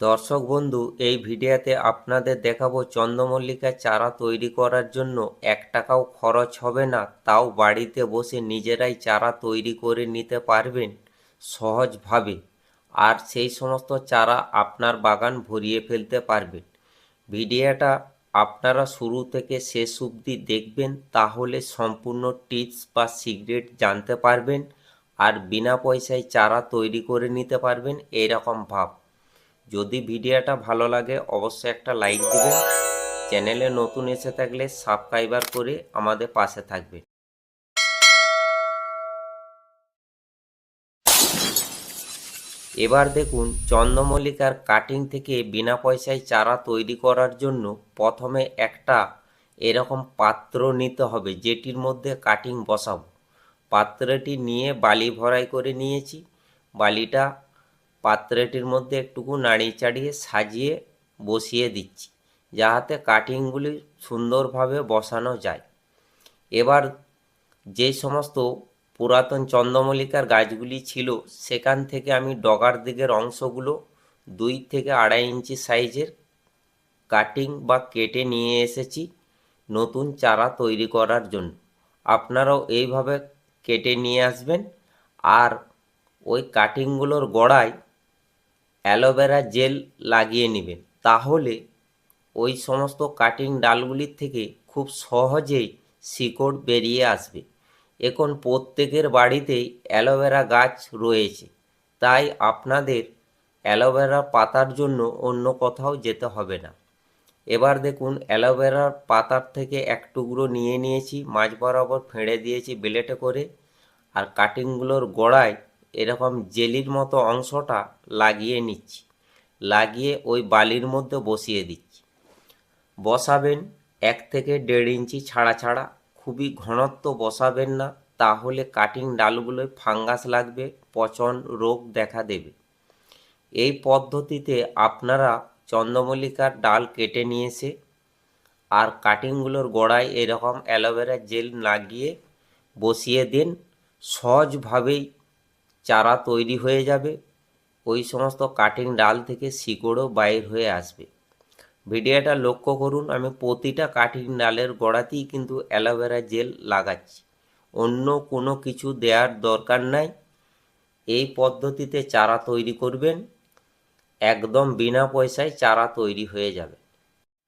দর্শক বন্ধু, এই ভিডিওতে আপনাদের দেখাবো চন্দ্রমল্লিকা চারা তৈরি করার জন্য এক টাকাও খরচ হবে না, তাও বাড়িতে বসে নিজেরাই চারা তৈরি করে নিতে পারবেন সহজভাবে। আর সেই সমস্ত চারা আপনার বাগান ভরিয়ে ফেলতে পারবেন। ভিডিওটা আপনারা শুরু থেকে শেষ অবধি দেখবেন, তাহলে সম্পূর্ণ টিপস বা সিক্রেট জানতে পারবেন আর বিনা পয়সায় চারা তৈরি করে নিতে পারবেন এইরকম ভাব। যদি ভিডিওটা ভালো লাগে, অবশ্যই একটা লাইক দিবেন। চ্যানেলে নতুন এসে থাকলে সাবস্ক্রাইবার করে আমাদের পাশে থাকবে। এবার দেখুন, চন্দ্রমল্লিকার কাটিং থেকে বিনা পয়সায় চারা তৈরি করার জন্য প্রথমে একটা এরকম পাত্র নিতে হবে, যেটির মধ্যে কাটিং বসাবো। পাত্রটি নিয়ে বালি ভরাই করে নিয়েছি। বালিটা পাত্রটির মধ্যে একটুকু নাড়িয়ে চাড়িয়ে সাজিয়ে বসিয়ে দিচ্ছি, যাহাতে কাটিংগুলি সুন্দরভাবে বসানো যায়। এবার যে সমস্ত পুরাতন চন্দ্রমল্লিকার গাছগুলি ছিল, সেখান থেকে আমি ডগার দিকের অংশগুলো দুই থেকে আড়াই ইঞ্চি সাইজের কাটিং বা কেটে নিয়ে এসেছি নতুন চারা তৈরি করার জন্য। আপনারাও এইভাবে কেটে নিয়ে আসবেন। আর ওই কাটিংগুলোর গোড়ায় অ্যালোভেরা জেল লাগিয়ে নেবেন তাহলে ওই সমস্ত কাটিং ডালগুলির থেকে খুব সহজেই শিকড় বেরিয়ে আসবে। এখন প্রত্যেকের বাড়িতেই অ্যালোভেরা গাছ রয়েছে। তাই আপনাদের অ্যালোভেরা পাতার জন্য অন্য কোথাও যেতে হবে না। এবার দেখুন অ্যালোভেরার পাতার থেকে এক টুকরো নিয়ে নিয়েছি, মাঝ বরাবর ফেঁড়ে দিয়েছি বেলেটে করে। আর কাটিংগুলোর গোড়ায় এরকম জেলির মতো অংশটা লাগিয়ে নিচ্ছি। লাগিয়ে ওই বালির মধ্যে বসিয়ে দিচ্ছি। বসাবেন এক থেকে দেড় ইঞ্চি ছাড়া ছাড়া। খুবই ঘনত্ব বসাবেন না, তাহলে কাটিং ডালগুলোয় ফাঙ্গাস লাগবে, পচন রোগ দেখা দেবে। এই পদ্ধতিতে আপনারা চন্দ্রমল্লিকার ডাল কেটে নিয়ে এসে আর কাটিংগুলোর গোড়ায় এরকম অ্যালোভেরা জেল লাগিয়ে বসিয়ে দিন। সহজভাবেই চারা তৈরি হয়ে যাবে। ওই সমস্ত কাটিং ডাল থেকে শিকড়ও বাইর হয়ে আসবে। ভিডিওটা লক্ষ্য করুন, আমি প্রতিটা কাটিং ডালের গোড়াতেই কিন্তু অ্যালোভেরা জেল লাগাচ্ছি। অন্য কোনো কিছু দেওয়ার দরকার নাই। এই পদ্ধতিতে চারা তৈরি করবেন। একদম বিনা পয়সায় চারা তৈরি হয়ে যাবে।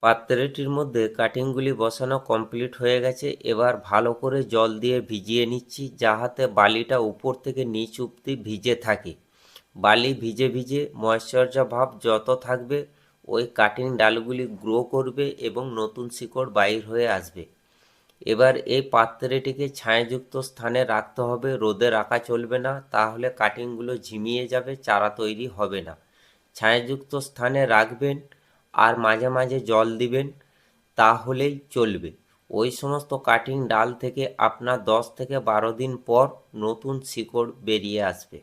পাত্রটির মধ্যে কাটিংগুলি বসানো কমপ্লিট হয়ে গেছে। এবার ভালো করে জল দিয়ে ভিজিয়ে নিচ্ছি যাহাতে বালিটা উপর থেকে নিচ অব্দি ভিজে থাকে। বালি ভিজে ভিজে ময়শ্চারাইজার ভাব যত থাকবে, ওই কাটিং ডালগুলি গ্রো করবে এবং নতুন শিকড় বাইর হয়ে আসবে। এবার এই পাত্রটিকে ছায়াযুক্ত স্থানে রাখতে হবে, রোদে রাখা চলবে না, তাহলে কাটিংগুলো ঝিমিয়ে যাবে, চারা তৈরি হবে না। ছায়াযুক্ত স্থানে রাখবেন আর মাঝে মাঝে জল দিবেন, তাহলেই চলবে। ওই সমস্ত কাটিং ডাল থেকে আপনার দশ থেকে বারো দিন পর নতুন শিকড় বেরিয়ে আসবে।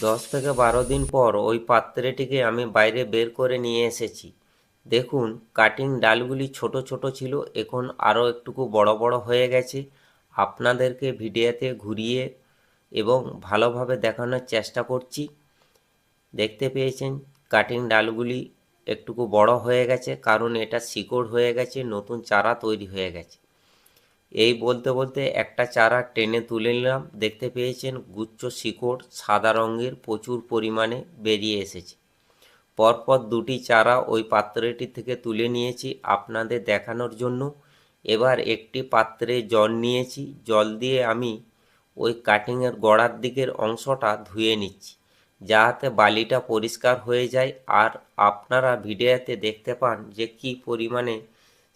দশ থেকে বারো দিন পর ওই পাত্রেটিকে আমি বাইরে বের করে নিয়ে এসেছি। দেখুন, কাটিং ডালগুলি ছোট ছোট ছিল, এখন আরও একটুকু বড় বড় হয়ে গেছে। আপনাদেরকে ভিডিওতে ঘুরিয়ে এবং ভালোভাবে দেখানোর চেষ্টা করছি। দেখতে পেয়েছেন। কাটিং ডালগুলি একটুকু বড় হয়ে গেছে, কারণ এটা শিকড় হয়ে গেছে, নতুন চারা তৈরি হয়ে গেছে। এই বলতে বলতে একটা চারা টেনে তুলে নিলাম, দেখতে পেয়েছেন গুচ্ছ শিকড় সাদা রঙের প্রচুর পরিমাণে বেরিয়ে এসেছে। পরপর দুটি চারা ওই পাত্রটি থেকে তুলে নিয়েছি আপনাদের দেখানোর জন্য। এবার একটি পাত্রে জল নিয়েছি, জল দিয়ে আমি ওই কাটিংয়ের গোড়ার দিকের অংশটা ধুয়ে নিচ্ছি। যাহাতে বালিটা পরিষ্কার হয়ে যায় আর আপনারা ভিডিওতে দেখতে পান যে কি পরিমাণে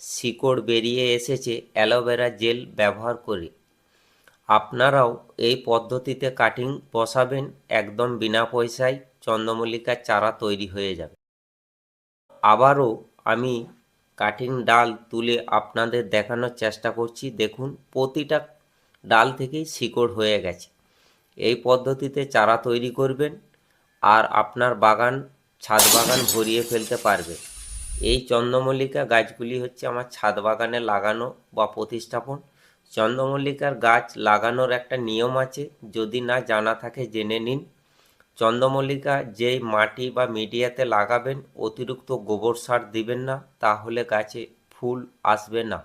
শিকড় বেরিয়ে এসেছে অ্যালোভেরা জেল ব্যবহার করে। আপনারাও এই পদ্ধতিতে কাটিং বসাবেন, একদম বিনা পয়সায় চন্দ্রমল্লিকার চারা তৈরি হয়ে যাবে। আবারও আমি কাটিং ডাল তুলে আপনাদের দেখানোর চেষ্টা করছি। দেখুন, প্রতিটা ডাল থেকেই শিকড় হয়ে গেছে। এই পদ্ধতিতে চারা তৈরি করবেন আর আপনার বাগান, ছাদ বাগান ভরিয়ে ফেলতে পারবে। এই চন্দ্রমল্লিকা গাছগুলি হচ্ছে আমার ছাদ বাগানে লাগানো বা প্রতিস্থাপন। চন্দ্রমল্লিকার গাছ লাগানোর একটা নিয়ম আছে, যদি না জানা থাকে জেনে নিন। চন্দ্রমল্লিকা যেই মাটি বা মিডিয়াতে লাগাবেন, অতিরিক্ত গোবর সার দিবেন না, তাহলে গাছে ফুল আসবে না।